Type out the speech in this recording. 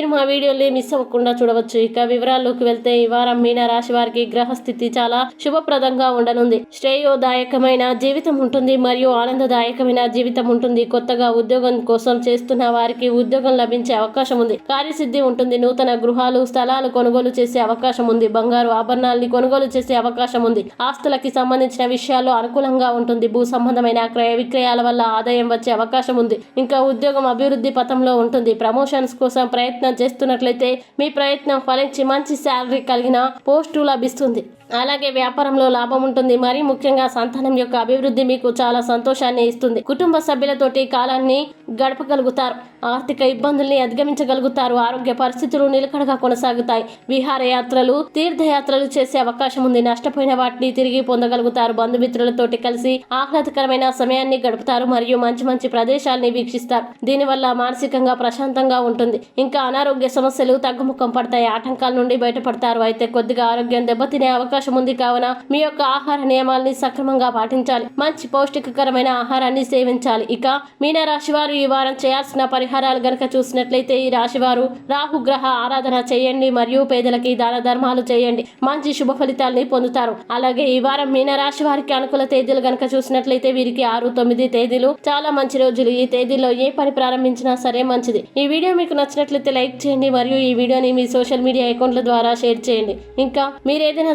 మీరు మా వీడియోని మిస్ అవ్వకుండా చూడవచ్చు. ఇక వివరాల్లోకి వెళ్తే ఈ వారం మీన రాశి వారికి గ్రహస్థితి చాలా శుభప్రదంగా ఉండనుంది. శ్రేయోదాయకమైన జీవితం ఉంటుంది మరియు ఆనందదాయకమైన జీవితం ఉంటుంది. కొత్తగా ఉద్యోగం కోసం చేస్తున్న వారికి ఉద్యోగం లభించే అవకాశం ఉంది. కార్యసిద్ధి ఉంటుంది. నూతన గృహాలు స్థలాలు కొనుగోలు చేసే అవకాశం ఉంది. బంగారు ఆభరణాలని కొనుగోలు చేసే అవకాశం ఉంది. ఆస్తులకి సంబంధించిన విషయాల్లో అనుకూలంగా ఉంటుంది. భూ సంబంధమైన క్రయ విక్రయాల వల్ల ఆదాయం వచ్చే అవకాశం ఉంది. ఇంకా ఉద్యోగం అభివృద్ధి పథంలో ఉంటుంది. ప్రమోషన్స్ కోసం ప్రయత్నం చేస్తున్నట్లయితే మీ ప్రయత్నం ఫలించి మంచి శాలరీ కలిగిన పోస్టు లభిస్తుంది. అలాగే వ్యాపారంలో లాభం ఉంటుంది. మరి ముఖ్యంగా సంతానం యొక్క అభివృద్ధి మీకు చాలా సంతోషాన్ని ఇస్తుంది. కుటుంబ సభ్యులతోటి కాలాన్ని గడపగలుగుతారు. ఆర్థిక ఇబ్బందుల్ని అధిగమించగలుగుతారు. ఆరోగ్య పరిస్థితులు నిలకడగా కొనసాగుతాయి. విహారయాత్రలు తీర్థయాత్రలు చేసే అవకాశం ఉంది. నష్టపోయిన వాటిని తిరిగి పొందగలుగుతారు. బంధుమిత్రులతోటి కలిసి ఆహ్లాదకరమైన సమయాన్ని గడుపుతారు మరియు మంచి మంచి ప్రదేశాలని వీక్షిస్తారు. దీనివల్ల మానసికంగా ప్రశాంతంగా ఉంటుంది. ఇంకా అనారోగ్య సమస్యలు తగ్గుముఖం పడతాయి. ఆటంకాల నుండి బయటపడతారు. అయితే కొద్దిగా ఆరోగ్యం దెబ్బతినే అవకాశం ఉంది కావున మీ యొక్క ఆహార నియమాల్ని సక్రమంగా పాటించాలి. మంచి పౌష్టికకరమైన ఆహారాన్ని సేవించాలి. ఇక మీన రాశి వారు ఈ వారం చేయాల్సిన పరిహారాలు గనక చూసినట్లయితే ఈ రాశి వారు రాహుగ్రహ ఆరాధన చేయండి మరియు పేదలకి దాన ధర్మాలు చేయండి. మంచి శుభ ఫలితాలని పొందుతారు. అలాగే ఈ వారం మీన రాశి వారికి అనుకూల తేదీలు గనక చూసినట్లయితే వీరికి ఆరు తొమ్మిది తేదీలు చాలా మంచి రోజులు. ఈ తేదీలో ఏ పని ప్రారంభించినా సరే మంచిది. ఈ వీడియో మీకు నచ్చినట్లయితే లైక్ చేయండి మరియు ఈ వీడియోని మీ సోషల్ మీడియా అకౌంట్ల ద్వారా షేర్ చేయండి. ఇంకా మీరు ఏదైనా